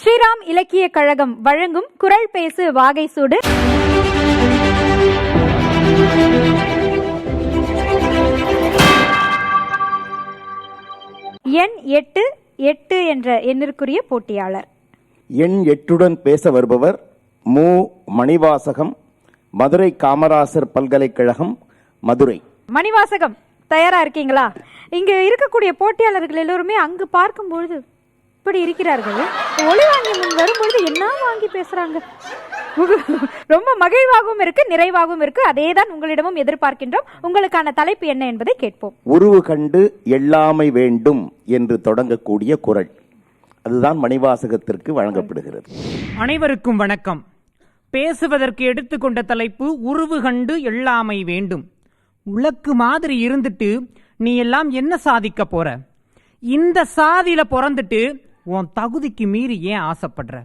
ஸ்ரீராம் இலக்கிய கழகம் வழங்கும் குரல் பேசு வாகை சூடு. எண் எட்டு எட்டு என்ற எண்ணிற்குரிய போட்டியாளர். எண் எட்டுடன் பேச வருபவர் மு. மணிவாசகம் மதுரை காமராசர் பல்கலைக்கழகம் மதுரை. மணிவாசகம் தயாரா இருக்கீங்களா? இங்க இருக்கக்கூடிய போட்டியாளர்கள் எல்லோருமே அங்கு பார்க்கும்பொழுது இப்படி இருக்கிறார்கள். ஒளி வாங்கி முன் வரும்பொழுது என்ன வாங்கி பேசுறாங்க? ரொம்ப மகிழ்வாகவும் இருக்கு நிறைவாகவும் இருக்கு. அதே தான் உங்களிடமும் எதிர்பார்க்கின்றோம். உங்களுக்கான தலைப்பு என்ன என்பதை கேட்போம். உருவு கண்டு எள்ளாமை வேண்டும் என்று தொடங்கக்கூடிய குரல். அதுதான் மணிவாசகத்திற்கு வழங்கப்படுகிறது. அனைவருக்கும் வணக்கம். பேசுவதற்கு எடுத்துக்கொண்ட தலைப்பு உருவு கண்டு எள்ளாமை வேண்டும். உலக்கு மாதிரி இருந்துட்டு நீ எல்லாம் என்ன சாதிக்க போற? இந்த சாதியில பிறந்துட்டு உன் தகுதிக்கு மீறி ஏன் ஆசைப்படுற?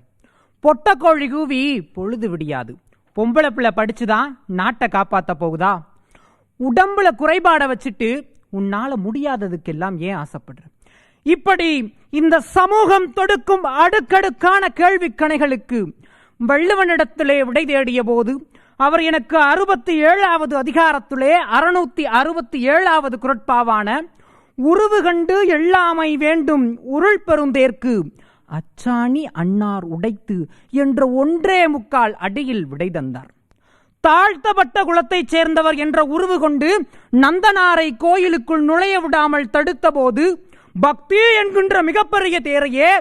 பொட்டக்கோழி கூவி பொழுது விடியாது. பொம்பளை பிள்ளை படிச்சுதான் நாட்டை காப்பாற்ற போகுதா? உடம்புல குறைபாடை வச்சுட்டு உன்னால முடியாததுக்கெல்லாம் ஏன் ஆசைப்படுற? இப்படி இந்த சமூகம் தொடுக்கும் அடுக்கடுக்கான கேள்விக்கணைகளுக்கு வள்ளுவனிடத்திலே விடை தேடிய போது அவர் எனக்கு அறுபத்தி ஏழாவது அதிகாரத்திலே அறுநூத்தி அறுபத்தி ஏழாவது குரட்பாவான உருவு கண்டு எல்லாமை வேண்டும் உருள் பெருந்தேற்கு. அச்சாணி அன்னார் உடைத்து என்ற ஒன்றே முக்கால் அடியில் விடை தந்தார். தாழ்த்தப்பட்ட குலத்தைச் சேர்ந்தவர் என்ற உருவு கொண்டு நந்தனாரை கோயிலுக்குள் நுழைய விடாமல் தடுத்தபோது பக்தி என்கின்ற மிகப்பெரிய தேரையே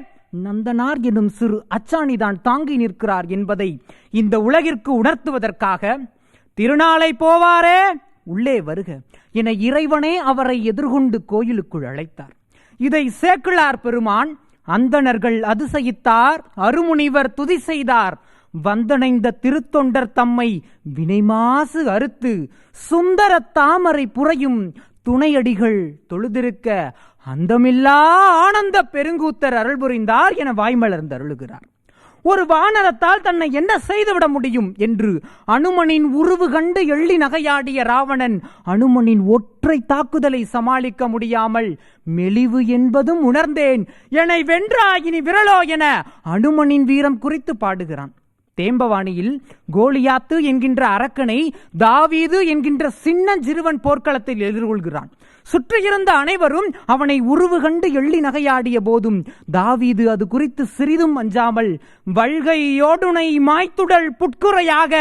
நந்தனார் எனும் சிறு அச்சாணிதான் தாங்கி நிற்கிறார் என்பதை இந்த உலகிற்கு உணர்த்துவதற்காக திருநாளை போவாரே! உள்ளே வருக. என இறைவனே அவரை எதிர்கொண்டு கோயிலுக்குள் அழைத்தார். இதை சேக்கிழார் பெருமான் அந்தணர்கள் அதிசயித்தார் அருமுனிவர் துதி செய்தார். வந்தணைந்த திருத்தொண்டர் தம்மை வினைமாசு அறுத்து சுந்தர தாமரை புரையும் துணையடிகள் தொழுதிருக்க அந்தமில்லா ஆனந்த பெருங்கூத்தர் அருள் புரிந்தார் என வாய்மலர்ந்து அருளுகிறார். ஒரு வானரத்தால் தன்னை என்ன செய்துவிட முடியும் என்று அனுமனின் உருவு கண்டு எள்ளி நகையாடிய ராவணன் அனுமனின் ஒற்றை தாக்குதலை சமாளிக்க முடியாமல் மெலிவு என்பதும் உணர்ந்தேன். என்னை வென்றாயினி விரலோ என அனுமனின் வீரம் குறித்து பாடுகிறான். தேம்பவாணியில் கோலியாத்து என்கின்ற அரக்கனை தாவீது என்கின்ற சின்னஞ்சிறுவன் போர்க்களத்தில் எதிர்கொள்கிறான். சுற்றியிருந்த அனைவரும் அவனை உருவு கண்டு எள்ளி நகையாடிய போதும் தாவீது அது குறித்து சிறிதும் அஞ்சாமல் வல்கையோடுனை மாய்த்துடல் புட்குறையாக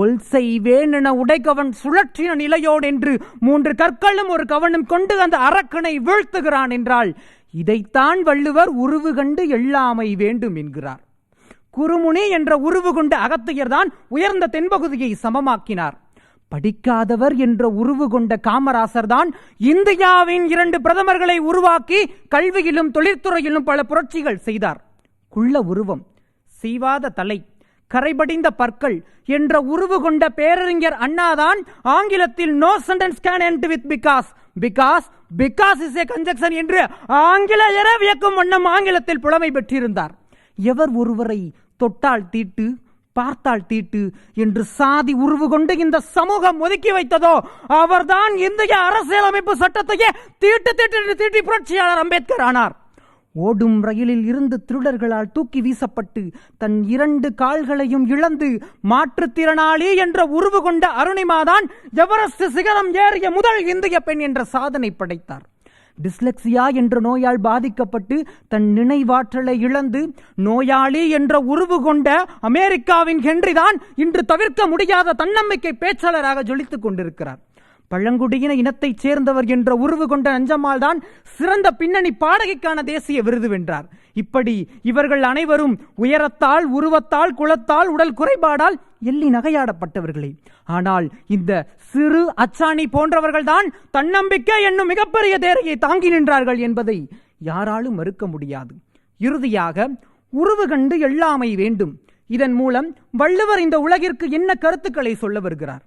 ஒல்சை வேணென உடைகவன் சுழற்றின நிலையோடு என்று மூன்று கற்களும் ஒரு கவனம் கொண்டு அந்த அரக்கனை வீழ்த்துகிறான் என்றால் இதைத்தான் வள்ளுவர் உருவு கண்டு எள்ளாமை வேண்டும் என்கிறார். குருமுனி என்ற உருவு கொண்ட அகத்தியர்தான் உயர்ந்த தென்பகுதியை சமமாக்கினார். படிக்காதவர் என்ற உருவு கொண்ட காமராசர் தான் இந்தியாவின் இரண்டு பிரதமர்களை உருவாக்கி கல்வியிலும் தொழிற்துறையிலும் பல புரட்சிகள் செய்தார். குள்ள உருவம் சீவாத தலை கரைபடிந்த பற்கள் என்ற உருவு கொண்ட பேரறிஞர் அண்ணாதான் ஆங்கிலத்தில் no sentence can end with because because because is a conjunction என்று ஆங்கிலேயரே வியக்கும் வண்ணம் ஆங்கிலத்தில் புலமை பெற்றிருந்தார். எவர் ஒருவரை தொட்டால் தீட்டு? பார்த்தால் தீட்டு என்று சாதி உருவு கொண்டு இந்த சமூகம் ஒதுக்கி வைத்ததோ அவர்தான் இந்திய அரசியலமைப்பு சட்டத்தையே தீட்டு தீட்டு தீட்டி புரட்சியாளர் அம்பேத்கர் ஆனார். ஓடும் ரயிலில் இருந்து திருடர்களால் தூக்கி வீசப்பட்டு தன் இரண்டு கால்களையும் இழந்து மாற்றுத்திறனாளி என்ற உருவு கொண்ட அருணிமாதான் எவரஸ்ட் சிகரம் ஏறிய முதல் இந்திய பெண் என்ற சாதனை படைத்தார். டிஸ்லெக்சியா என்ற நோயால் பாதிக்கப்பட்டு தன் நினைவாற்றலை இழந்து நோயாளி என்ற உருவு கொண்ட அமெரிக்காவின் ஹென்றிதான் இன்று தவிர்க்க முடியாத தன்னம்பிக்கை பேச்சாளராக ஜொலித்துக் கொண்டிருக்கிறார். பழங்குடியின இனத்தைச் சேர்ந்தவர் என்ற உருவு கொண்ட நஞ்சம்மாள் தான் சிறந்த பின்னணி பாடகைக்கான தேசிய விருது வென்றார். இப்படி இவர்கள் அனைவரும் உயரத்தால் உருவத்தால் குலத்தால் உடல் குறைபாடால் எள்ளி நகையாடப்பட்டவர்களே. ஆனால் இந்த சிறு அச்சாணி போன்றவர்கள்தான் தன்னம்பிக்கை என்னும் மிகப்பெரிய தேரையை தாங்கி நின்றார்கள் என்பதை யாராலும் மறுக்க முடியாது. இறுதியாக உருவு கண்டு எல்லாமை வேண்டும். இதன் மூலம் வள்ளுவர் இந்த உலகிற்கு என்ன கருத்துக்களை சொல்ல வருகிறார்?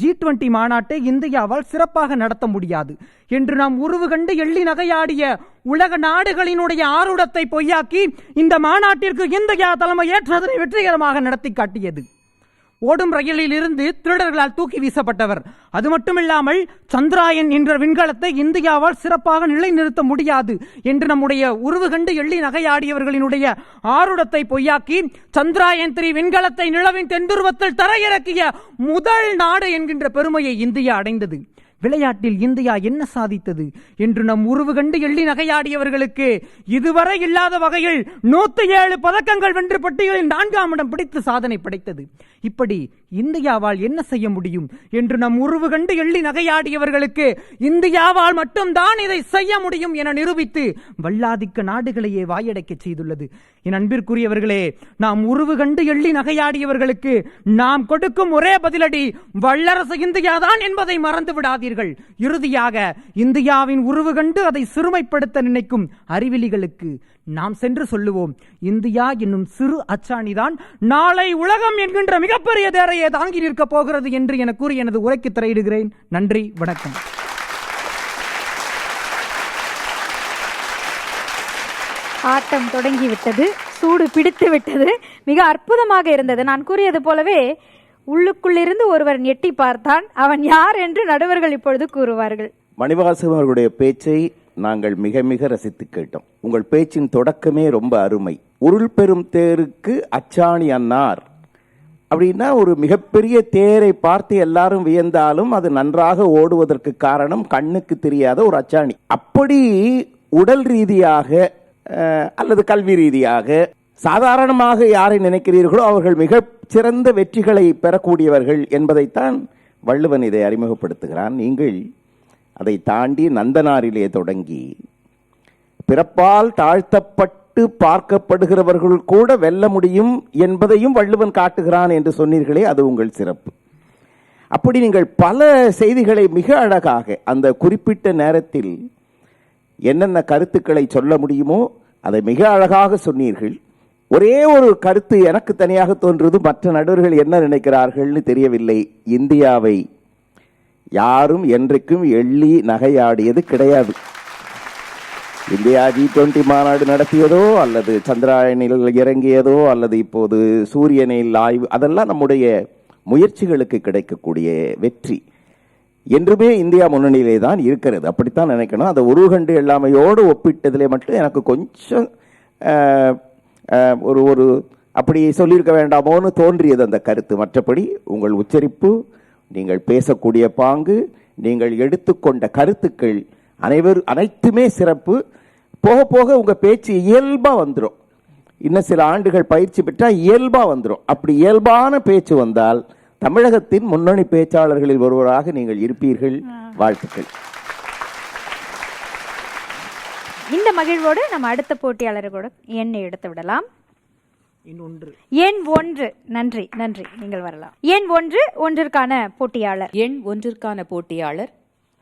ஜி டுவெண்டி மாநாட்டை இந்தியாவால் சிறப்பாக நடத்த முடியாது. என்று நாம் உருவு கண்டு எள்ளி நகையாடிய உலக நாடுகளினுடைய ஆருடத்தை பொய்யாக்கி இந்த மாநாட்டிற்கு இந்தியா தலைமை ஏற்றதனை வெற்றிகரமாக நடத்தி காட்டியது. ஓடும் ரயிலில் இருந்து திருடர்களால் தூக்கி வீசப்பட்டவர். அது மட்டுமில்லாமல் சந்திராயன் என்ற விண்கலத்தை இந்தியாவால் சிறப்பாக நிலைநிறுத்த முடியாது என்று நம்முடைய உருவு கண்டு எள்ளி நகையாடியவர்களினுடைய ஆருடத்தை பொய்யாக்கி சந்திராயன் த்ரீ விண்கலத்தை நிலவின் தென்துருவத்தில் தரையிறக்கிய முதல் நாடு என்கின்ற பெருமையை இந்தியா அடைந்தது. விளையாட்டில் இந்தியா என்ன சாதித்தது என்று நம் உருவு கண்டு எள்ளி நகையாடியவர்களுக்கு இதுவரை இல்லாத வகையில் நூத்தி ஏழு பதக்கங்கள் வென்று பட்டியலில் நான்காம் இடம் பிடித்து சாதனை படைத்தது. இப்படி இந்தியாவால் என்ன செய்ய முடியும் என்று நம் உருவு கண்டு எள்ளி நகையாடியவர்களுக்கு இந்தியாவால் மட்டும்தான் இதை செய்ய முடியும் என நிரூபித்து வல்லாதிக்க நாடுகளையே வாயடைக்கச் செய்துள்ளது. என் அன்பிற்குரியவர்களே நாம் உருவு கண்டு எள்ளி நகையாடியவர்களுக்கு நாம் கொடுக்கும் ஒரே பதிலடி வல்லரசு இந்தியாதான் என்பதை மறந்து விடாதீர்கள் இறுதியாக இந்தியாவின் உருவு கண்டு அதை சிறுமைப்படுத்த நினைக்கும் அறிவிலிகளுக்கு நாம் சென்று சொல்லுவோம். இந்தியா என்னும் சிறு அச்சாணிதான் நாளை உலகம் என்கின்ற மிகப்பெரிய தேரையை தாங்கி நிற்கப் போகிறது என்று என கூறி எனது உரைக்கு திரையிடுகிறேன். நன்றி வணக்கம். ஆட்டம் தொடங்கி விட்டது சூடு பிடித்து விட்டது மிக அற்புதமாக இருந்தது. நான் கூறியது போலவே உள்ளுக்குள்ளிருந்து ஒருவர் எட்டி பார்த்தான். அவன் யார் என்று நடுவர்கள் இப்பொழுது கூறுவார்கள். மணிவாசகம் அவர்களுடைய பேச்சை நாங்கள் மிக மிக ரசித்து கேட்டோம். உங்கள் பேச்சின் தொடக்கமே ரொம்ப அருமை. உருள் பெரும் தேருக்கு அச்சாணி அன்னார் அப்படின்னா ஒரு மிகப்பெரிய தேரை பார்த்து எல்லாரும் வியந்தாலும் அது நன்றாக ஓடுவதற்கு காரணம் கண்ணுக்கு தெரியாத ஒரு அச்சாணி. அப்படி உடல் ரீதியாக அல்லது கல்வி ரீதியாக சாதாரணமாக யாரை நினைக்கிறீர்களோ அவர்கள் மிக சிறந்த வெற்றிகளை பெறக்கூடியவர்கள் என்பதைத்தான் வள்ளுவன் இதை அறிமுகப்படுத்துகிறான். நீங்கள் அதை தாண்டி நந்தனாரிலே தொடங்கி பிறப்பால் தாழ்த்தப்பட்டு பார்க்கப்படுகிறவர்கள் கூட வெல்ல முடியும் என்பதையும் வள்ளுவன் காட்டுகிறான் என்று சொன்னீர்களே அது உங்கள் சிறப்பு. அப்படி நீங்கள் பல செய்திகளை மிக அழகாக அந்த குறிப்பிட்ட நேரத்தில் என்னென்ன கருத்துக்களை சொல்ல முடியுமோ அதை மிக அழகாக சொன்னீர்கள். ஒரே ஒரு கருத்து எனக்கு தனியாக தோன்றுவது மற்ற நடுவர்கள் என்ன நினைக்கிறார்கள்னு தெரியவில்லை. இந்தியாவை யாரும் என்றைக்கும் எள்ளி நகையாடியது கிடையாது. இந்தியா ஜி டுவெண்டி மாநாடு நடத்தியதோ அல்லது சந்திராயனில் இறங்கியதோ அல்லது இப்போது சூரியனில் ஆய்வு அதெல்லாம் நம்முடைய முயற்சிகளுக்கு கிடைக்கக்கூடிய வெற்றி. என்றுமே இந்தியா முன்னணியிலே தான் இருக்கிறது. அப்படித்தான் நினைக்கணும். அதை உருகண்டு எல்லாமையோடு ஒப்பிட்டதிலே மட்டும் எனக்கு கொஞ்சம் ஒரு ஒரு அப்படி சொல்லியிருக்க வேண்டாமோன்னு தோன்றியது அந்த கருத்து. மற்றபடி உங்கள் உச்சரிப்பு நீங்கள் பேசக்கூடிய பாங்கு நீங்கள் எடுத்துக்கொண்ட கருத்துக்கள் அனைவர் அனைத்துமே சிறப்பு. போக போக உங்க பேச்சு இயல்பா வந்துடும் இன்னும் சில ஆண்டுகள் பயிற்சி பெற்றா இயல்பா வந்துடும் அப்படி இயல்பான பேச்சு வந்தால் தமிழகத்தின் முன்னணி பேச்சாளர்களில் ஒருவராக நீங்கள் இருப்பீர்கள். வாழ்த்துக்கள். இந்த மகிழ்வோடு நம்ம அடுத்த போட்டியாளர்களோட எண்ணை எடுத்து விடலாம். எண் ஒன்று. நன்றி நன்றி. நீங்கள் வரலாம். எண் ஒன்று ஒன்றிற்கான போட்டியாளர். எண் ஒன்றிற்கான போட்டியாளர்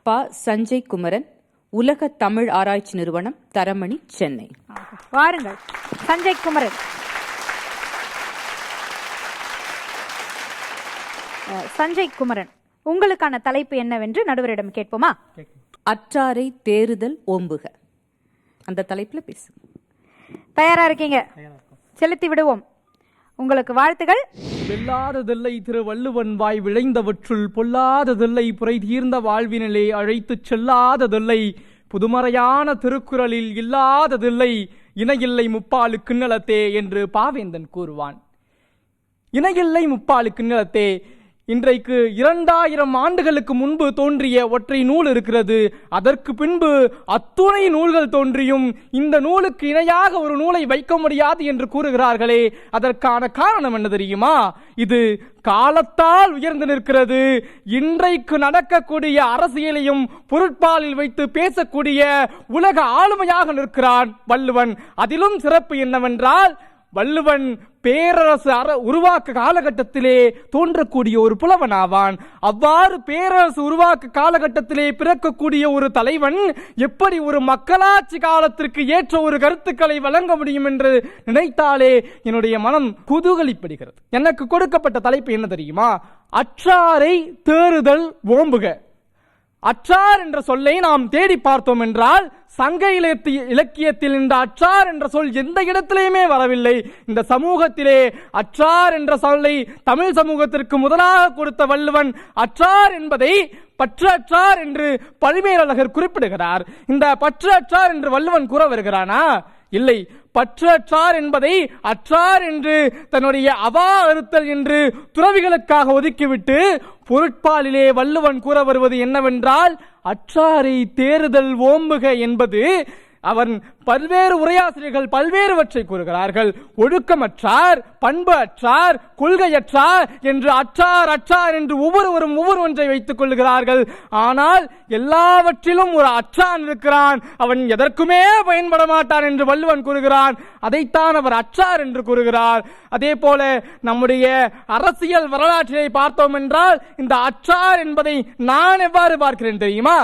ப. சஞ்சய் குமரன் உலக தமிழ் ஆராய்ச்சி நிறுவனம் தரமணி சென்னை. வாருங்கள். சஞ்சய் குமரன். சஞ்சய் குமரன் உங்களுக்கான தலைப்பு என்னவென்று நடுவரிடம் கேட்போமா? அற்றாரை தேறுதல் ஓம்புக. அந்த தலைப்புல பேசு தயாரா இருக்கீங்க? செலுத்தி விடுவோம். உங்களுக்கு வாழ்த்துகள். வெல்லாததில்லை திரு வள்ளுவன் வாய் விளைந்தவற்றுள் பொல்லாததில்லை புரை தீர்ந்த வாழ்வினிலே அழைத்துச் செல்லாததில்லை. புதுமறையான திருக்குறளில் இல்லாததில்லை. இணையில்லை முப்பாலு கிண்ணலத்தே என்று பாவேந்தன் கூறுவான். இணையில்லை முப்பாலு கிண்ணலத்தே இன்றைக்கு இரண்டாயிரம் ஆண்டுகளுக்கு முன்பு தோன்றிய ஒற்றை நூல் இருக்கிறது. அதற்கு பின்பு அத்துணை நூல்கள் தோன்றியும் இந்த நூலுக்கு இணையாக ஒரு நூலை வைக்க முடியாது என்று கூறுகிறார்களே. அதற்கான காரணம் என்ன தெரியுமா? இது காலத்தால் உயர்ந்து நிற்கிறது. இன்றைக்கு நடக்கக்கூடிய அரசியலையும் பொருட்பாலில் வைத்து பேசக்கூடிய உலக ஆளுமையாக நிற்கிறான் வள்ளுவன். அதிலும் சிறப்பு என்னவென்றால் வள்ளுவன் பேரரசு அற உருவாக்க காலகட்டத்திலே தோன்றக்கூடிய ஒரு புலவன் ஆவான் அவ்வாறு பேரரசு உருவாக்க காலகட்டத்திலே பிறக்கக்கூடிய ஒரு தலைவன் எப்படி ஒரு மக்களாட்சி காலத்திற்கு ஏற்ற ஒரு கருத்துக்களை வழங்க முடியும் என்று நினைத்தாலே என்னுடைய மனம் குதூகலிப்படுகிறது. எனக்கு கொடுக்கப்பட்ட தலைப்பு என்ன தெரியுமா? அற்றாரை தேறுதல் ஓம்புக. அற்றார் என்ற சொல்லை நாம் தேடி பார்த்தோம் என்றால் சங்க இலக்கிய இலக்கியத்தில் இந்த அற்றார் என்ற சொல் எந்த இடத்திலேயுமே வரவில்லை. இந்த சமூகத்திலே அற்றார் என்ற சொல்லை தமிழ் சமூகத்திற்கு முதலாக கொடுத்த வள்ளுவன் அற்றார் என்பதை பற்றற்றார் என்று பழுமேலழகர் குறிப்பிடுகிறார். இந்த பற்றற்றார் என்று வள்ளுவன் கூற வருகிறானா? இல்லை. பற்றற்றார் என்பதை அற்றார் என்று தன்னுடைய அவா அறுத்தல் என்று துறவிகளுக்காக ஒதுக்கிவிட்டு பொருட்பாலிலே வள்ளுவன் கூற வருவது என்னவென்றால் அற்றாரை தேறுதல் ஓம்புக என்பது அவன் பல்வேறு உரையாசிரியர்கள் பல்வேறுவற்றை கூறுகிறார்கள். ஒழுக்கமற்றார் பண்பு அற்றார் கொள்கையற்றார் என்று அற்றார் அற்றார் என்று ஒவ்வொருவரும் ஒவ்வொரு ஒன்றை வைத்துக் கொள்கிறார்கள் ஆனால் எல்லாவற்றிலும் ஒரு அற்றான் இருக்கிறான். அவன் எதற்குமே பயன்பட மாட்டான் என்று வள்ளுவன் கூறுகிறான். அதைத்தான் அவர் அற்றார் என்று கூறுகிறார். அதே போல நம்முடைய அரசியல் வரலாற்றினை பார்த்தோம் என்றால் இந்த அற்றார் என்பதை நான் எவ்வாறு பார்க்கிறேன் தெரியுமா?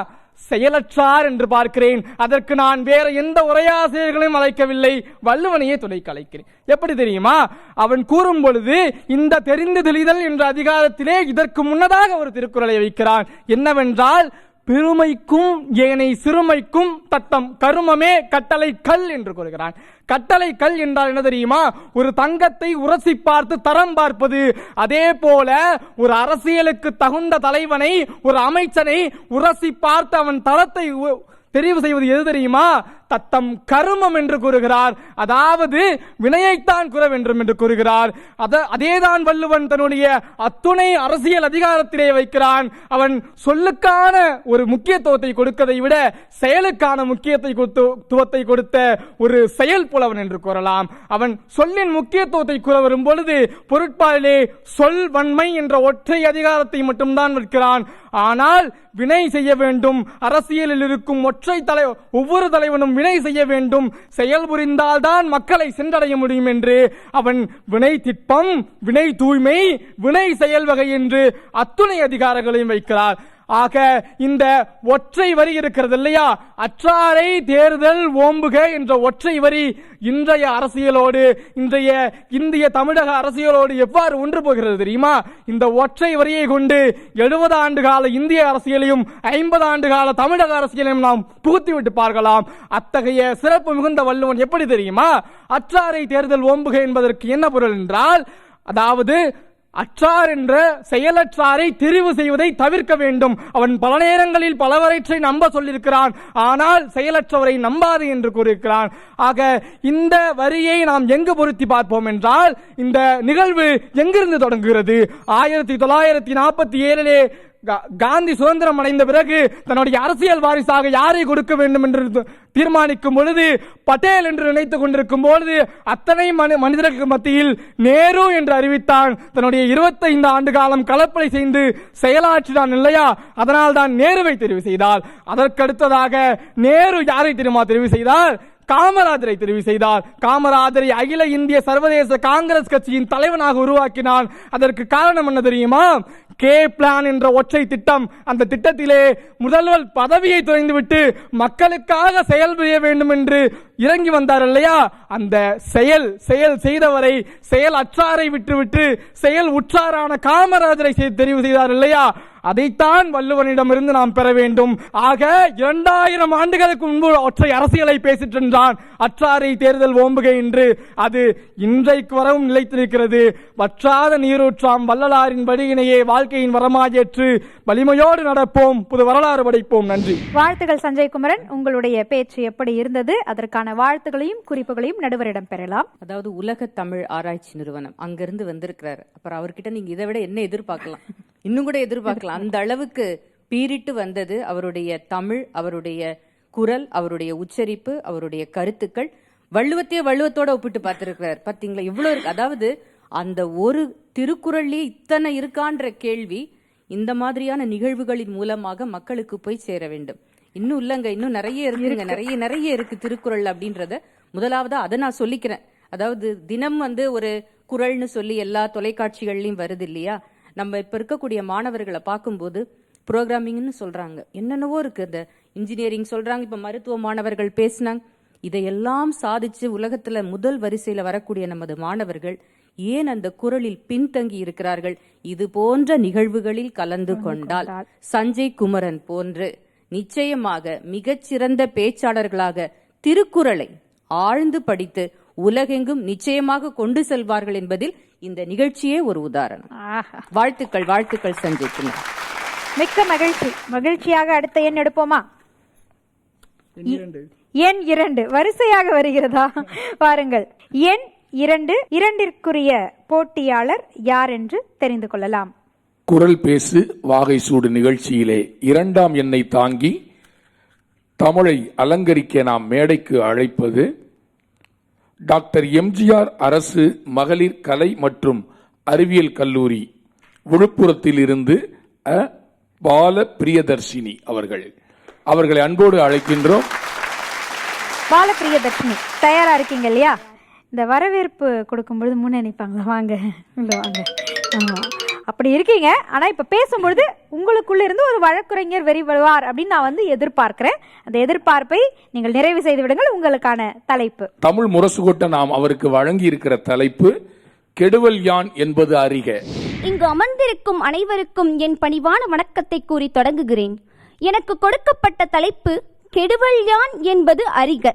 செயலற்றார் என்று பார்க்கிறேன். அதற்கு நான் வேற எந்த உரையாசிரியர்களையும் அழைக்கவில்லை. வள்ளுவனையே துணைக்கு அழைக்கிறேன். எப்படி தெரியுமா? அவன் கூறும் பொழுது இந்த தெரிந்து தெளிதல் என்ற அதிகாரத்திலே இதற்கு முன்னதாக ஒரு திருக்குறளை வைக்கிறான். என்னவென்றால் பெருமைக்கும் ஏனை சிறுமைக்கும் தத்தம் கருமமே கட்டளை கல் என்று கூறுகிறான். கட்டளை கல் என்றால் என்ன தெரியுமா? ஒரு தங்கத்தை உரசி பார்த்து தரம் பார்ப்பது. அதே போல ஒரு அரசியலுக்கு தகுந்த தலைவனை ஒரு அமைச்சனை உரசி பார்த்து அவன் தரத்தை தெரிவு செய்வது எது தெரியுமா? தத்தம் கருமம் என்று கூறுகிறார். அதாவது வினையைத்தான் கூற வேண்டும் என்று கூறுகிறார். அத அதேதான் வள்ளுவன் தன்னுடைய அத்துணை அரசியல் அதிகாரத்திலே வைக்கிறான். அவன் சொல்லுக்கான ஒரு முக்கியத்துவத்தை கொடுக்கதை விட செயலுக்கான முக்கியத்தை துவத்தை கொடுத்த ஒரு செயல் புலவன் என்று கூறலாம். அவன் சொல்லின் முக்கியத்துவத்தை கூற வரும் பொழுது பொருட்பாலிலே சொல் வன்மை என்ற ஒற்றை அதிகாரத்தை மட்டும்தான் வைக்கிறான். ஆனால் வினை செய்ய வேண்டும். அரசியலில் இருக்கும் ஒற்றை தலை ஒவ்வொரு தலைவனும் வினை செய்ய வேண்டும். செயல் புரிந்தால்தான் மக்களை சென்றடைய முடியும் என்று. அவன் வினை திட்பம் வினை தூய்மை வினை செயல் வகை என்று அத்துணை அதிகாரங்களையும் வைக்கிறார். ஆக இந்த ஒற்றை வரி இருக்கிறது இல்லையா? அற்றாரை தேர்தல் ஓம்புக என்ற ஒற்றை வரி இன்றைய அரசியலோடு இன்றைய இந்திய தமிழக அரசியலோடு எவ்வாறு ஒன்று போகிறது தெரியுமா? இந்த ஒற்றை வரியை கொண்டு எழுபது ஆண்டு கால இந்திய அரசியலையும் ஐம்பது ஆண்டு கால தமிழக அரசியலையும் நாம் புகுத்தி விட்டு பார்க்கலாம். அத்தகைய சிறப்பு மிகுந்த வள்ளுவன் எப்படி தெரியுமா? அற்றாரை தேர்தல் ஓம்புக என்பதற்கு என்ன பொருள் என்றால் அதாவது அற்றார் என்ற செயலற்றாரை தெரிவு செய்வதை தவிர்க்க வேண்டும். அவன் பல நேரங்களில் பலவற்றை நம்ப சொல்லியிருக்கிறான். ஆனால் செயலற்றவரை நம்பாது என்று கூறியிருக்கிறான். ஆக இந்த வரியை நாம் எங்கு பொருத்தி பார்ப்போம் என்றால் இந்த நிகழ்வு எங்கிருந்து தொடங்குகிறது? ஆயிரத்தி தொள்ளாயிரத்தி நாற்பத்தி ஏழிலே காந்தி சுதந்திரம் அடைந்த பிறகு தன்னுடைய அரசியல் வாரிசாக யாரை கொடுக்க வேண்டும் என்று தீர்மானிக்கும் பொழுது பட்டேல் என்று நினைத்துக் கொண்டிருக்கும் பொழுது அத்தனை மனி- மனிதர்களுக்கு மத்தியில் நேரு என்று அறிவித்தான். தன்னுடைய இருபத்தைந்து ஆண்டு காலம் கலப்படை செய்து செயலாற்றினான் இல்லையா? அதனால் தான் நேருவை தெரிவு செய்தார் அதற்கடுத்ததாக நேரு யாரை தெரியுமா தெரிவு செய்தார் காமராஜரை தெரிவு செய்தார் காமராஜரை அகில இந்திய சர்வதேச காங்கிரஸ் கட்சியின் தலைவனாக உருவாக்கினான். அதற்கு காரணம் என்ன தெரியுமா? கே பிளான் என்ற ஒற்றை திட்டம். அந்த திட்டத்திலே முதல்வர் பதவியை துறைந்துவிட்டு மக்களுக்காக செயல்புரிய வேண்டும் என்று இறங்கி வந்தார் இல்லையா? அந்த செயல் செயல் செய்தவரை செயல் அற்றாரை விட்டுவிட்டு செயல் உற்றாரான காமராஜரை தெரிவு செய்தார் இல்லையா? அதைத்தான் வள்ளுவனிடமிருந்து நாம் பெற வேண்டும். ஆக இரண்டாயிரம் ஆண்டுகளுக்கு முன்பு ஒற்றை அரசியலை பேசிட்டு சென்றான் அற்றாரை தேர்தல் ஓம்புகை என்று அது இன்றைக்கு வரவும் நிலைத்திருக்கிறது வற்றாத நீரூற்றாம் வள்ளலாரின் வழியினையே வாழ்க்கையின் வரமாயேற்று வலிமையோடு நடப்போம். புது வரலாறு படைப்போம். நன்றி. வாழ்த்துகள் சஞ்சய் குமரன். உங்களுடைய பேச்சு எப்படி இருந்தது? அதற்கான வாழ்த்துகளையும் குறிப்புகளையும் நடுவரிடம் பெறலாம். அதாவது உலக தமிழ் ஆராய்ச்சி நிறுவனம் அங்கிருந்து வந்திருக்கிறாரு. அப்புறம் அவர்கிட்ட நீங்க இதை விட என்ன எதிர்பார்க்கலாம்? இன்னும் கூட எதிர்பார்க்கலாம். அந்த அளவுக்கு பீரிட்டு வந்தது அவருடைய தமிழ் அவருடைய குரல் அவருடைய உச்சரிப்பு அவருடைய கருத்துக்கள். வள்ளுவத்தையே வள்ளுவத்தோட ஒப்பிட்டு பார்த்திருக்கிறார். பாத்தீங்களா இவ்வளவு இருக்கு. அதாவது அந்த ஒரு திருக்குறள்லயே இத்தனை இருக்கான்ற கேள்வி இந்த மாதிரியான நிகழ்வுகளின் மூலமாக மக்களுக்கு போய் சேர வேண்டும். இன்னும் இல்லங்க. இன்னும் நிறைய இருக்குங்க. நிறைய நிறைய இருக்கு திருக்குறள் அப்படின்றத. முதலாவதா அதை நான் சொல்லிக்கிறேன். அதாவது தினம் வந்து ஒரு குறள்னு சொல்லி எல்லா தொலைக்காட்சிகள்லயும் வருது இல்லையா? நம்ம இப்ப இருக்கக்கூடிய மாணவர்களை பார்க்கும்போது ப்ரோக்ராமிங்னு சொல்றாங்க. என்னென்னவோ இருக்கு இந்த இன்ஜினியரிங் சொல்றாங்க இப்ப மருத்துவ மாணவர்கள் பேசினாங்க. இதையெல்லாம் சாதிச்சு உலகத்துல முதல் வரிசையில வரக்கூடிய நமது மாணவர்கள் ஏன் அந்த குரலில் பின்தங்கி இருக்கிறார்கள்? இது போன்ற நிகழ்வுகளில் கலந்து கொண்டால். சஞ்சய் குமரன் போன்று நிச்சயமாக மிகச்சிறந்த பேச்சாளர்களாக திருக்குறளை ஆழ்ந்து படித்து உலகெங்கும் நிச்சயமாக கொண்டு செல்வார்கள் என்பதில் இந்த நிகழ்ச்சியே ஒரு உதாரணம். ஆஹா. வாழ்த்துக்கள் வாழ்த்துக்கள் சஞ்சய் மிக்க மகிழ்ச்சி. மகிழ்ச்சியாக அடுத்த எண் எடுப்போமா? எண் இரண்டு. வரிசையாக வருகிறதா? பாருங்கள். எண் இரண்டு இரண்டிற்குரிய போட்டியாளர் யார் என்று தெரிந்து கொள்ளலாம். குரல் பேசு வாகை சூடு நிகழ்ச்சியிலே இரண்டாம் எண்ணை தாங்கி தமிழை அலங்கரிக்க நாம் மேடைக்கு அழைப்பது டாக்டர் எம்ஜிஆர் அரசு மகளிர் கலை மற்றும் அறிவியல் கல்லூரி விழுப்புரத்தில் இருந்து பால பிரியதர்ஷினி அவர்கள். அவர்களை அன்போடு அழைக்கின்றோம். பாலப்பிரியதர்ஷினி தயாரா இருக்கீங்க இல்லையா? இந்த வரவேற்பு கொடுக்கும்பொழுது முன்னே நினைப்பாங்களா வாங்க வாங்க. ஆமாம் அப்படி இருக்கீங்க. ஆனா இப்ப பேசும்பொழுது உங்களுக்குள்ள இருந்து ஒரு வழக்குரைஞர் வெறி வருவார் அப்படின்னு நான் வந்து எதிர்பார்க்கிறேன். அந்த எதிர்பார்ப்பை நீங்கள் நிறைவு செய்து விடுங்கள். உங்களுக்கான தலைப்பு. தமிழ் முரசுகொட்ட நாம் அவருக்கு வழங்கி இருக்கிற தலைப்பு கெடுவல் யான் என்பது அறிக. இங்கு அமர்ந்திருக்கும் அனைவருக்கும் என் பணிவான வணக்கத்தை கூறி தொடங்குகிறேன். எனக்கு கொடுக்கப்பட்ட தலைப்பு கெடுவல் யான் என்பது அறிக.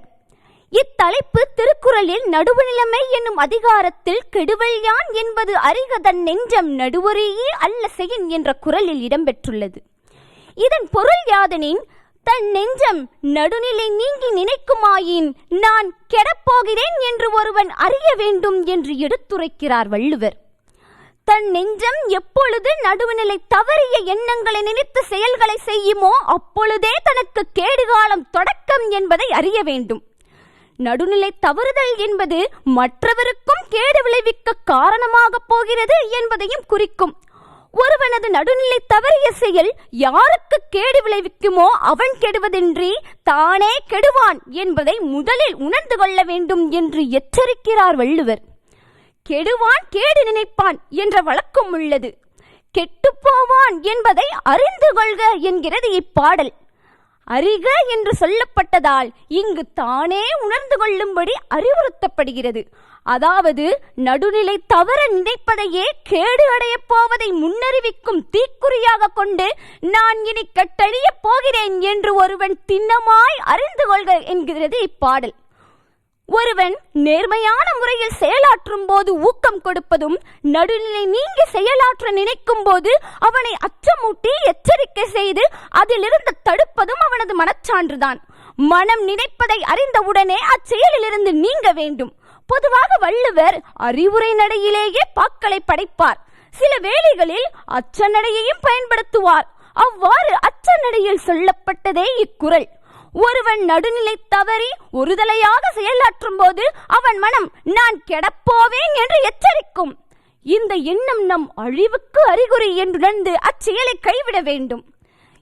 இத்தலைப்பு திருக்குறளில் நடுவுநிலைமை என்னும் அதிகாரத்தில் கெடுவல் யான் என்பது அறிக தன் நெஞ்சம் நடுவரையே அல்ல செயன் என்ற குறளில் இடம்பெற்றுள்ளது. இதன் பொருள் யாதனின் தன் நெஞ்சம் நடுநிலை நீங்கி நினைக்குமாயின் நான் கெடப்போகிறேன் என்று ஒருவன் அறிய வேண்டும் என்று எடுத்துரைக்கிறார் வள்ளுவர். தன் நெஞ்சம் எப்பொழுது நடுவுநிலை தவறிய எண்ணங்களை நினைத்து செயல்களை செய்யுமோ அப்பொழுதே தனக்கு கேடுகாலம் தொடக்கம் என்பதை அறிய வேண்டும். நடுநிலை தவறுதல் என்பது மற்றவருக்கும் கேடு விளைவிக்க காரணமாக போகிறது என்பதையும் குறிக்கும். ஒருவனது நடுநிலை தவறிய செயல் யாருக்கு கேடு விளைவிக்குமோ அவன் கெடுவதின்றி தானே கெடுவான் என்பதை முதலில் உணர்ந்து கொள்ள வேண்டும் என்று எச்சரிக்கிறார் வள்ளுவர். கெடுவான் கேடு நினைப்பான் என்ற வழக்கம் உள்ளது. கெட்டுப்போவான் என்பதை அறிந்து கொள்க என்கிறது இப்பாடல். அறிக என்று சொல்லப்பட்டதால் இங்கு தானே உணர்ந்து கொள்ளும்படி அறிவுறுத்தப்படுகிறது. அதாவது நடுநிலை தவற நினைப்பதையே கேடு அடையப் போவதை முன்னறிவிக்கும் தீக்குறியாக கொண்டு நான் இனி கட்டழியப் போகிறேன் என்று ஒருவன் திண்ணமாய் அறிந்து கொள்க என்கிறது இப்பாடல். ஒருவன் நேர்மையான முறையில் செயலாற்றும் போது ஊக்கம் கொடுப்பதும் நடுநிலை நீங்கி செயலாற்ற நினைக்கும் போது அவனை அச்சமூட்டி எச்சரிக்கை செய்து அதிலிருந்து தடுப்பதும் அவனது மனச்சான்றுதான். மனம் நினைப்பதை அறிந்தவுடனே அச்செயலிலிருந்து நீங்க வேண்டும். பொதுவாக வள்ளுவர் அறிவுரை நடையிலேயே பாக்களை படைப்பார். சில வேளைகளில் அச்ச நடையையும் பயன்படுத்துவார். அவ்வாறு அச்ச நடையில் சொல்லப்பட்டதே இக்குறள். ஒருவன் நடுநிலை தவறி ஒருதலையாக செயலாற்றும் போது அவன் மனம் நான் கெடப்போவேன் என்று எச்சரிக்கும். இந்த எண்ணம் நம் அழிவுக்கு அறிகுறி என்றுணர்ந்து அச்செயலை கைவிட வேண்டும்.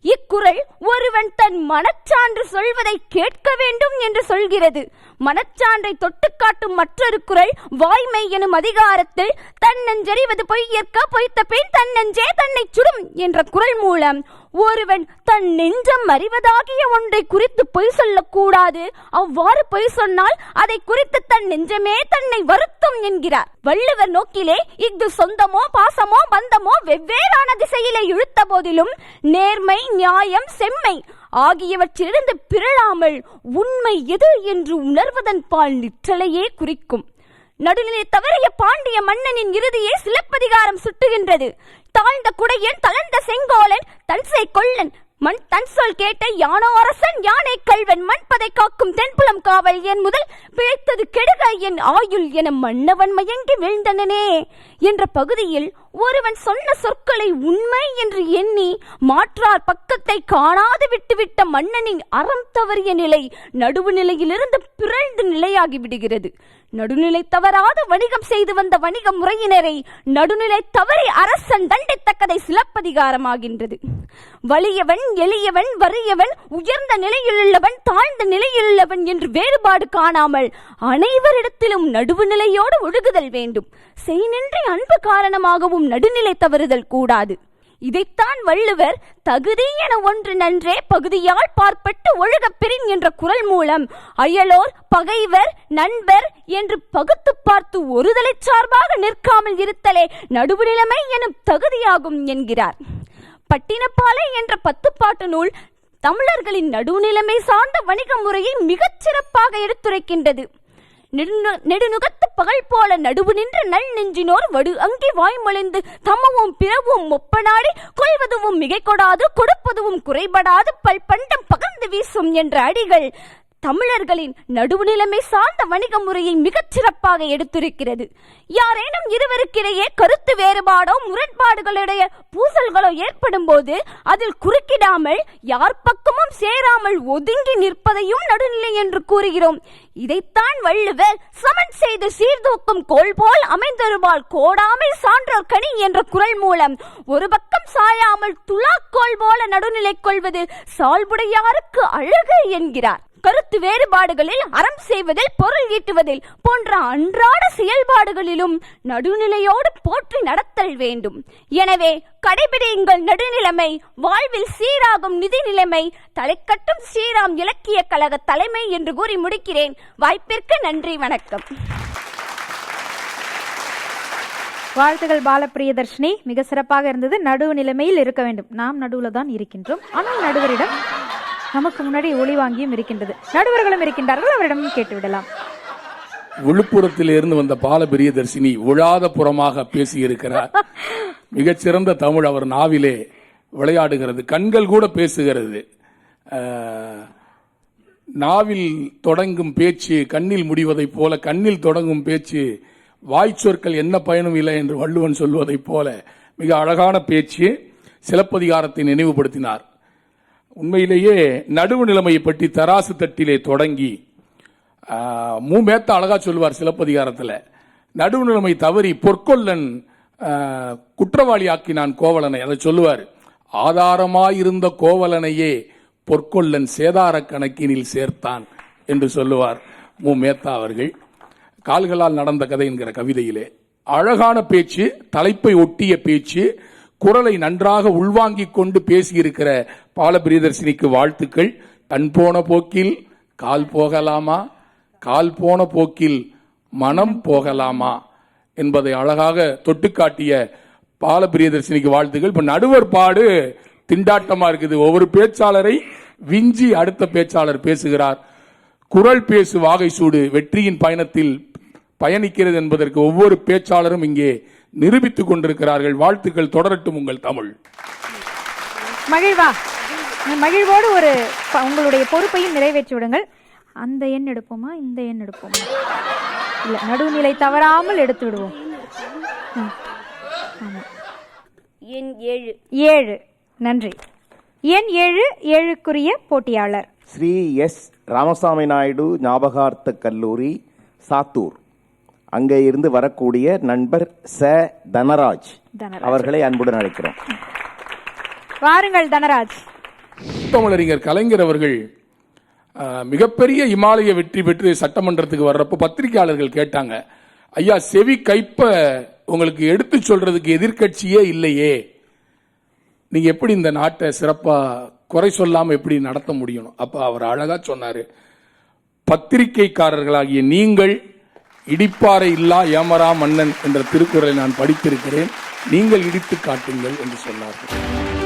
இக்குறள் ஒருவன் தன் மனச்சான்று சொல்வதை கேட்க வேண்டும் என்று சொல்கிறது. மனச்சான்றை தொட்டுக்காட்டும் மற்றொரு குறள் வாய்மை எனும் அதிகாரத்தில் தன்னஞ்செறிவது பொய்யற்க பொய்த்த பின் தன்னஞ்சே தன்னை சுடும் என்ற குறள் மூலம் ஒருவன் தன் நெஞ்சம் அறிவதாகிய ஒன்றை குறித்து பொய் சொல்லக்கூடாது. அவ்வாறு பொய் சொன்னால் அதை குறித்து தன் நெஞ்சமே தன்னை வருத்தும் என்கிறார். வள்ளுவர் நோக்கிலே இஃது சொந்தமோ பாசமோ பந்தமோ வெவ்வேறான திசையிலே இழுத்த போதிலும் நேர்மை நியாயம் செம்மை ஆகியவற்றிலிருந்து பிறழாமல் உண்மை எது என்று உணர்வதன் பால் நிற்றலையே குறிக்கும். நடுநிலை தவறிய பாண்டிய மன்னனின் இறுதியே சிலப்பதிகாரம் சுட்டுகின்றது. தாழ்ந்த குடையன் தளர்ந்த செங்கோலன் தன்சை கொள்ளன் மண் தன் சொல் கேட்ட யானோ அரசன் யானை கல்வன் மண்பதை காக்கும் தென்புலம் காவல் என் முதல் பிழைத்தது கெடுக என் ஆயுள் என மன்னவன் மயங்கி வீழ்ந்தனனே என்ற பகுதியில் ஒருவன் சொன்ன சொற்களை உண்மை என்று எண்ணி மாற்றார் பக்கத்தை காணாது விட்டுவிட்ட மன்னனின் அறம் தவறிய நிலை நடுவு நிலையிலிருந்து பிறழ்ந்து நிலையாகி விடுகிறது. நடுநிலை தவறாது வணிகம் செய்து வந்த வணிக முறையினரை நடுநிலை தவறி அரசன் தண்டித்தக்கதை சிலப்பதிகாரமாகின்றது. வலியவன் எளியவன் வறியவன் உயர்ந்த நிலையிலுள்ளவன் தாழ்ந்த நிலையிலுள்ளவன் என்று வேறுபாடு காணாமல் அனைவரிடத்திலும் நடுவு நிலையோடு ஒழுகுதல் வேண்டும். செய்நின்றி அன்பு காரணமாகவும் நடுநிலை தவறுதல் கூடாது. இதைத்தான் வள்ளுவர் தகுதி என ஒன்று நன்றே பகுதியால் பார்ப்பட்டு ஒழுகப்பெறின் என்ற குரல் மூலம் அயலோர் பகைவர் நண்பர் என்று பகுத்து பார்த்து ஒருதலை சார்பாக நிற்காமல் இருத்தலே நடுவுநிலைமை எனும் தகுதியாகும் என்கிறார். பட்டினப்பாலை என்ற பத்துப்பாட்டு நூல் தமிழர்களின் நடுவுநிலைமை சார்ந்த வணிக முறையை மிகச் சிறப்பாக எடுத்துரைக்கின்றது. நெடுநுகத்து பகல் போல நடுவு நின்று நல் நெஞ்சினோர் வடு அங்கி வாய்மொழிந்து தம்மவும் பிறவும் ஒப்பனாடி கொள்வதுவும் மிகை கொடாது கொடுப்பதுவும் குறைபடாது பல் பண்டம் பகர்ந்து வீசும் என்ற அடிகள் தமிழர்களின் நடுவுநிலைமை சார்ந்த வணிக முறையை மிகச் சிறப்பாக எடுத்திருக்கிறது. யாரேனும் இருவருக்கிடையே கருத்து வேறுபாடோ முரண்பாடுகளுடைய பூசல்களோ ஏற்படும் போது அதில் குறுக்கிடாமல் யார் பக்கமும் சேராமல் ஒதுங்கி நிற்பதையும் நடுநிலை என்று கூறுகிறோம். இதைத்தான் வள்ளுவர் சமன் செய்து சீர்தூக்கும் கோல் போல் அமைந்தொருபால் கோடாமை சான்றோர் கனி என்ற குரல் மூலம் ஒரு பக்கம் சாயாமல் துலாக்கோல் போல நடுநிலை கொள்வது சால்புடையாருக்கு அழகு என்கிறார். கருத்து வேறுபாடுகளில் அறம் செய்வதில் பொருள் ஈட்டுவதில் போன்ற அன்றாட செயல்பாடுகளிலும் நடுநிலையோடு போற்றி நடத்தல் வேண்டும். எனவே கடைபிடியுங்கள் நடுநிலைமை வாழ்வில் சீராகும் நிதி நிலைமை தலைக்கட்டும் ஸ்ரீராம் இலக்கிய கழக தலைமை என்று கூறி முடிக்கிறேன். வாய்ப்பிற்கு நன்றி வணக்கம். வாழ்த்துகள் பாலப்பிரியதர்ஷினி. மிக சிறப்பாக இருந்தது நடுவு நிலைமையில் இருக்க வேண்டும். நாம் நடுவில் தான் இருக்கின்றோம். ஆனால் நடுவரிடம் நமக்கு முன்னாடி ஒளி வாங்கியும் இருக்கின்றது. நடுவர்களும் இருக்கின்றார்கள் அவரிடமும் கேட்டுவிடலாம். விழுப்புரத்தில் இருந்து வந்த பால பிரியதர்சினி உழாத புறமாக பேசியிருக்கிறார். மிகச்சிறந்த தமிழ் அவர் நாவிலே விளையாடுகிறது கண்கள் கூட பேசுகிறது. நாவில் தொடங்கும் பேச்சு கண்ணில் முடிவதைப் போல கண்ணில் தொடங்கும் பேச்சு வாய்ச்சொற்கள் என்ன பயனும் இல்லை என்று வள்ளுவன் சொல்வதைப் போல மிக அழகான பேச்சு சிலப்பதிகாரத்தை நினைவுபடுத்தினார். உண்மையிலேயே நடுவு நிலைமையை பற்றி தராசு தட்டிலே தொடங்கி ஆஹ், மூமேத்த அழகா சொல்லுவார் சிலப்பதிகாரத்தில் நடுவு நிலைமை தவறி பொற்கொல்லன் குற்றவாளி குற்றவாளியாக்கினான் கோவலனை அதை சொல்லுவார். ஆதாரமாயிருந்த கோவலனையே பொற்கொல்லன் சேதார கணக்கினில் சேர்த்தான் என்று சொல்லுவார் மு. மேத்தா அவர்கள். கால்களால் நடந்த கதை என்கிற கவிதையிலே. அழகான பேச்சு தலைப்பை ஒட்டிய பேச்சு குரலை நன்றாக உள்வாங்கிக் கொண்டு பேசியிருக்கிற பாலபிரியதர்சினிக்கு வாழ்த்துக்கள். கண் போன போக்கில் கால் போகலாமா? கால் போன போக்கில் மனம் போகலாமா? என்பதை அழகாக தொட்டுக்காட்டிய பாலபிரியதர்சினிக்கு வாழ்த்துக்கள். இப்போ நடுவர் பாடு திண்டாட்டமா இருக்குது. ஒவ்வொரு பேச்சாளரை விஞ்சி அடுத்த பேச்சாளர் பேசுகிறார். குரல் பேசு வாகை சூடு வெற்றியின் பயணத்தில் பயணிக்கிறது என்பதற்கு ஒவ்வொரு பேச்சாளரும் இங்கே நிரூபித்துக் கொண்டிருக்கிறார்கள். வாழ்த்துக்கள். தொடரட்டும் உங்கள் தமிழ். மகிழ்வா. மகிழ்வோடு ஒரு உங்களுடைய பொறுப்பையும் நிறைவேற்றி விடுங்கள். அந்த எண் எடுப்போமா? இந்த எண் எடுப்போமா? இல்ல நடுநிலை தவறாமல் எடுத்து விடுவோம். எண் ஏழு. ஏழு. நன்றி. எண் ஏழு ஏழுக்குரிய போட்டியாளர். ஸ்ரீ எஸ். ராமசாமி நாயுடு ஞாபகார்த்த கல்லூரி சாத்தூர். அங்கே இருந்து வரக்கூடிய நண்பர் ச. தனராஜ். அவர்களை அன்புடன் அழைக்கிறோம். வாருங்கள் தனராஜ். தமிழறிஞர் கலைஞர் அவர்கள் மிகப்பெரிய இமாலய வெற்றி பெற்று சட்டமன்றத்துக்கு வர்றப்போ பத்திரிகையாளர்கள் கேட்டாங்க ஐயா செவி கைப்ப உங்களுக்கு எடுத்து சொல்றதுக்கு எதிர்க்கட்சியே இல்லையே. நீங்க எப்படி இந்த நாட்டை சிறப்பா குறை சொல்லாம எப்படி நடத்த முடியும்? அப்ப அவர் அழகா சொன்னாரு பத்திரிகைக்காரர்களாகிய நீங்கள் இடிப்பாறை இல்லா ஏமரா மன்னன் என்ற திருக்குறளை நான் படித்திருக்கிறேன். நீங்கள் இடித்து காட்டுங்கள் என்று சொன்னார்கள்.